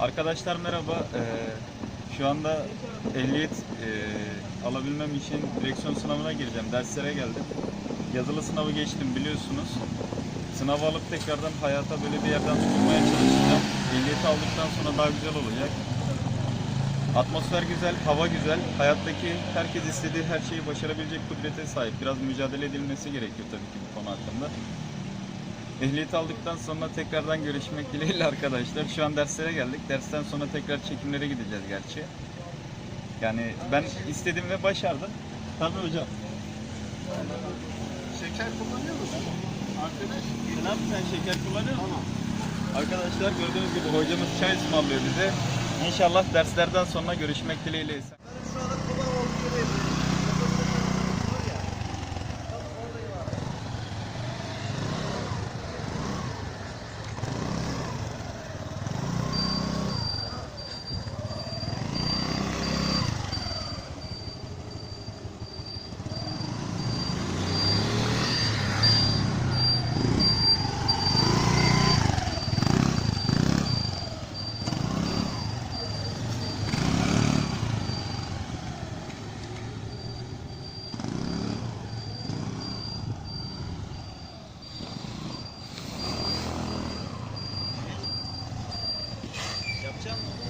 Arkadaşlar merhaba. Ee, şu anda ehliyet e, alabilmem için direksiyon sınavına gireceğim. Derslere geldim. Yazılı sınavı geçtim biliyorsunuz. Sınavı alıp tekrardan hayata böyle bir yerden tutunmaya çalışacağım. Ehliyeti aldıktan sonra daha güzel olacak. Atmosfer güzel, hava güzel. Hayattaki herkes istediği her şeyi başarabilecek kudrete sahip. Biraz mücadele edilmesi gerekiyor tabii ki bu konu hakkında. Ehliyet aldıktan sonra tekrardan görüşmek dileğiyle arkadaşlar. Şu an derslere geldik. Dersten sonra tekrar çekimlere gideceğiz gerçi. Yani ben istedim ve başardım. Tabii hocam. Şeker kullanıyor musun? Arkadaş. Selam sen şeker kullanıyor musun? Tamam. Arkadaşlar gördüğünüz gibi hocamız çay ısmarlıyor bize. İnşallah derslerden sonra görüşmek dileğiyle. Jump.